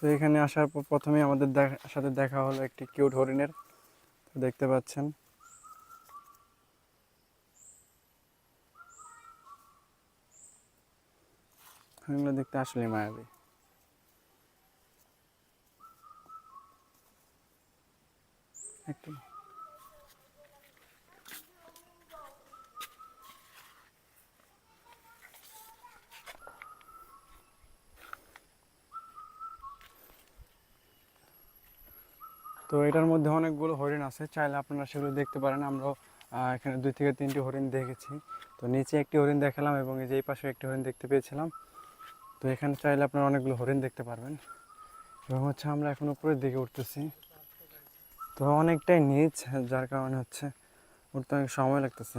তো এখানে আসার পর প্রথমে আমাদের দেখা- সাথে দেখা হলো একটি কিউট হরিণের। দেখতে পাচ্ছেন। হরিণগুলো দেখতে আসলে মায়াবী। একটু তো এটার মধ্যে অনেকগুলো হরিণ আছে, চাইলে আপনারা সেগুলো দেখতে পারেন। আমরাও এখানে দুই থেকে তিনটি হরিণ দেখেছি। তো নিচে একটি হরিণ দেখালাম এবং এই যে এই পাশে একটি হরিণ দেখতে পেয়েছিলাম। তো এখানে চাইলে আপনারা অনেকগুলো হরিণ দেখতে পারবেন। এবং হচ্ছে আমরা এখন উপরের দিকে উঠতেছি। তো অনেকটাই নিচ, যার কারণে হচ্ছে উঠতে অনেক সময় লাগতেছে।